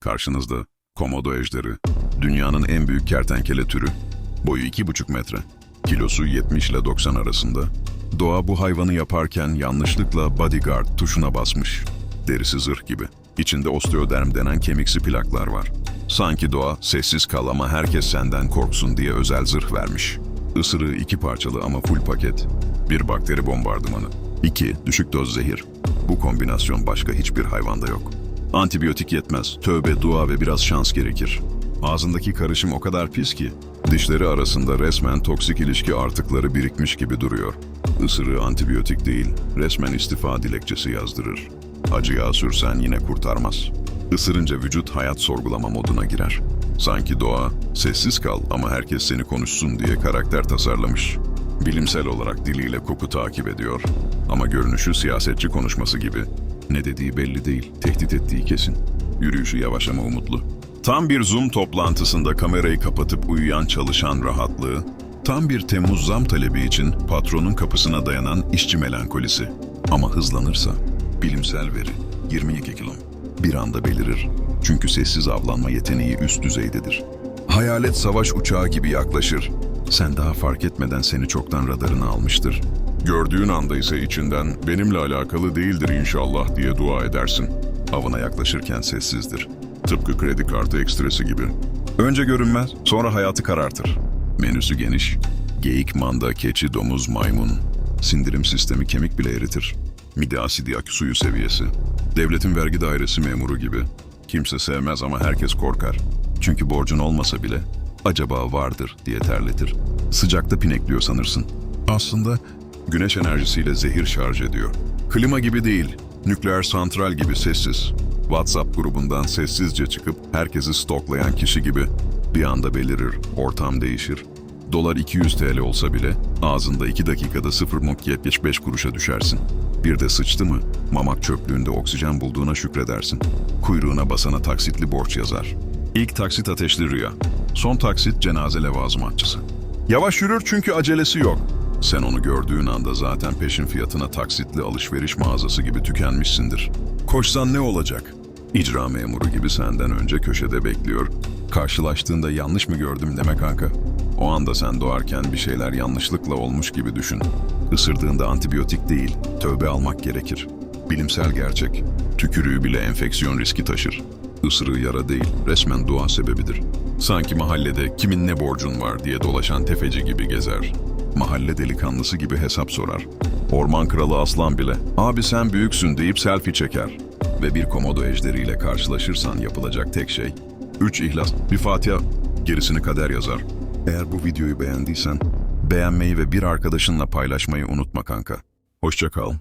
Karşınızda komodo ejderi. Dünyanın en büyük kertenkele türü. Boyu 2,5 metre. Kilosu 70 ile 90 arasında. Doğa bu hayvanı yaparken yanlışlıkla bodyguard tuşuna basmış. Derisi zırh gibi. İçinde osteoderm denen kemiksi plaklar var. Sanki doğa sessiz kal ama herkes senden korksun diye özel zırh vermiş. Isırığı iki parçalı ama full paket. Bir bakteri bombardımanı. İki düşük doz zehir. Bu kombinasyon başka hiçbir hayvanda yok. Antibiyotik yetmez. Tövbe, dua ve biraz şans gerekir. Ağzındaki karışım o kadar pis ki, dişleri arasında resmen toksik ilişki artıkları birikmiş gibi duruyor. Isırığı antibiyotik değil, resmen istifa dilekçesi yazdırır. Acıya sürsen yine kurtarmaz. Isırınca vücut hayat sorgulama moduna girer. Sanki doğa, sessiz kal ama herkes seni konuşsun diye karakter tasarlamış. Bilimsel olarak diliyle koku takip ediyor. Ama görünüşü siyasetçi konuşması gibi. Ne dediği belli değil, tehdit ettiği kesin. Yürüyüşü yavaş ama umutlu. Tam bir Zoom toplantısında kamerayı kapatıp uyuyan çalışan rahatlığı, tam bir Temmuz zam talebi için patronun kapısına dayanan işçi melankolisi. Ama hızlanırsa, bilimsel veri 22 kilo. Bir anda belirir. Çünkü sessiz avlanma yeteneği üst düzeydedir. Hayalet savaş uçağı gibi yaklaşır. Sen daha fark etmeden seni çoktan radarına almıştır. Gördüğün anda ise içinden benimle alakalı değildir inşallah diye dua edersin. Avına yaklaşırken sessizdir. Tıpkı kredi kartı ekstresi gibi. Önce görünmez, sonra hayatı karartır. Menüsü geniş. Geyik, manda, keçi, domuz, maymun. Sindirim sistemi kemik bile eritir. Mide asidi akü suyu seviyesi. Devletin vergi dairesi memuru gibi. Kimse sevmez ama herkes korkar. Çünkü borcun olmasa bile acaba vardır diye terletir. Sıcakta pinekliyor sanırsın. Aslında güneş enerjisiyle zehir şarj ediyor. Klima gibi değil, nükleer santral gibi sessiz. WhatsApp grubundan sessizce çıkıp herkesi stoklayan kişi gibi bir anda belirir, ortam değişir. Dolar 200 TL olsa bile ağzında 2 dakikada 0.75 kuruşa düşersin. Bir de sıçtı mı mamak çöplüğünde oksijen bulduğuna şükredersin. Kuyruğuna basana taksitli borç yazar. İlk taksit ateşli rüya. Son taksit cenaze levazımatçısı. Yavaş yürür çünkü acelesi yok. Sen onu gördüğün anda zaten peşin fiyatına taksitli alışveriş mağazası gibi tükenmişsindir. Koşsan ne olacak? İcra memuru gibi senden önce köşede bekliyor. Karşılaştığında yanlış mı gördüm deme kanka. O anda sen doğarken bir şeyler yanlışlıkla olmuş gibi düşün. Isırdığında antibiyotik değil, tövbe almak gerekir. Bilimsel gerçek. Tükürüğü bile enfeksiyon riski taşır. Isırığı yara değil, resmen dua sebebidir. Sanki mahallede kimin ne borcun var diye dolaşan tefeci gibi gezer. Mahalle delikanlısı gibi hesap sorar. Orman kralı aslan bile, abi sen büyüksün deyip selfie çeker. Ve bir komodo ejderiyle karşılaşırsan yapılacak tek şey, üç ihlas, bir Fatiha, gerisini kader yazar. Eğer bu videoyu beğendiysen, beğenmeyi ve bir arkadaşınla paylaşmayı unutma kanka. Hoşça kal.